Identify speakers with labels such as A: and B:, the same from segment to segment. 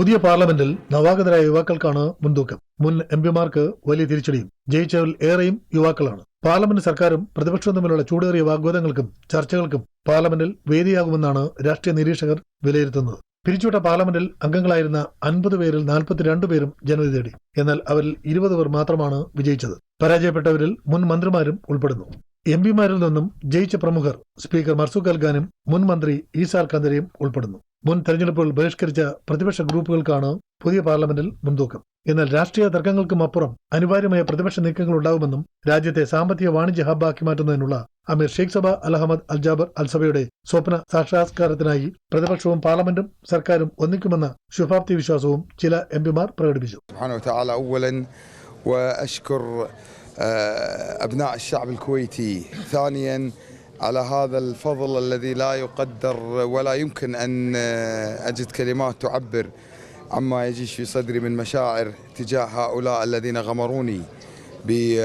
A: പുതിയ പാർലമെന്റിൽ നവാഗതരായ യുവാക്കൾക്കാണ് മുൻതൂക്കം മുൻ എം പിമാർക്ക് വലിയ തിരിച്ചടിയും ജയിച്ചവരിൽ ഏറെയും യുവാക്കളാണ് പാർലമെന്റ് സർക്കാരും പ്രതിപക്ഷവും തമ്മിലുള്ള ചൂടേറിയ വാഗ്വാദങ്ങൾക്കും ചർച്ചകൾക്കും പാർലമെന്റിൽ വേദിയാകുമെന്നാണ് രാഷ്ട്രീയ നിരീക്ഷകർ വിലയിരുത്തുന്നത് പിരിച്ചുവിട്ട പാർലമെന്റിൽ അംഗങ്ങളായിരുന്ന അൻപത് പേരിൽ നാൽപ്പത്തിരണ്ട് പേരും ജനവിധി തേടി എന്നാൽ അവരിൽ ഇരുപത് പേർ മാത്രമാണ് വിജയിച്ചത് പരാജയപ്പെട്ടവരിൽ മുൻ മന്ത്രിമാരും ഉൾപ്പെടുന്നു എം പിമാരിൽ നിന്നും ജയിച്ച പ്രമുഖർ സ്പീക്കർ മർസൂഖ് അൽഖാനും മുൻ മന്ത്രി ഈസാർ കന്തരയും ഉൾപ്പെടുന്നു മുൻ തെരഞ്ഞെടുപ്പുകൾ ബഹിഷ്കരിച്ച പ്രതിപക്ഷ ഗ്രൂപ്പുകൾക്കാണ് പുതിയ പാർലമെന്റിൽ മുൻതൂക്കം എന്നാൽ രാഷ്ട്രീയ തർക്കങ്ങൾക്കും അപ്പുറം അനിവാര്യമായ പ്രതിപക്ഷ നീക്കങ്ങൾ ഉണ്ടാകുമെന്നും രാജ്യത്തെ സാമ്പത്തിക വാണിജ്യ ഹബ്ബാക്കി മാറ്റുന്നതിനുള്ള Amir Sheikh Sabah Al Ahmad Al Jaber Al സബയുടെ സ്വപ്ന സാക്ഷാത്കാരത്തിനായി പ്രതിപക്ഷവും പാർലമെന്റും സർക്കാരും ഒന്നിക്കുമെന്ന ശുഭാപ്തി വിശ്വാസവും ചില എം പിമാർ പ്രകടിപ്പിച്ചു
B: أبناء الشعب الكويتي ثانيا على هذا الفضل الذي لا يقدر ولا يمكن أن آه، أجد كلمات تعبر عما يجيش في صدري من مشاعر تجاه هؤلاء الذين غمروني بكل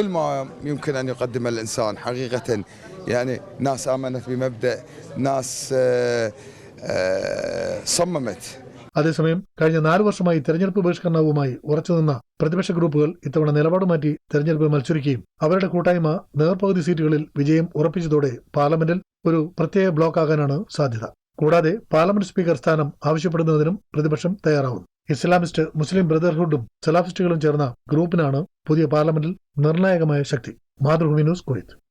B: آه، آه، ما يمكن أن يقدم الإنسان حقيقة يعني ناس آمنت بمبدأ ناس صممت
A: അതേസമയം കഴിഞ്ഞ നാല് വർഷമായി തെരഞ്ഞെടുപ്പ് ബഹിഷ്കരണവുമായി ഉറച്ചുനിന്ന പ്രതിപക്ഷ ഗ്രൂപ്പുകൾ ഇത്തവണ നിലപാട് മാറ്റി തെരഞ്ഞെടുപ്പ് മത്സരിക്കുകയും അവരുടെ കൂട്ടായ്മ നേർപകുതി സീറ്റുകളിൽ വിജയം ഉറപ്പിച്ചതോടെ പാർലമെന്റിൽ ഒരു പ്രത്യേക ബ്ലോക്കാകാനാണ് സാധ്യത കൂടാതെ പാർലമെന്റ് സ്പീക്കർ സ്ഥാനം ആവശ്യപ്പെടുന്നതിനും പ്രതിപക്ഷം തയ്യാറാവും ഇസ്ലാമിസ്റ്റ് മുസ്ലിം ബ്രദർഹുഡും സലാഫിസ്റ്റുകളും ചേർന്ന ഗ്രൂപ്പിനാണ് പുതിയ പാർലമെന്റിൽ നിർണായകമായ ശക്തി മാതൃഭൂമി ന്യൂസ് കുവൈത്ത്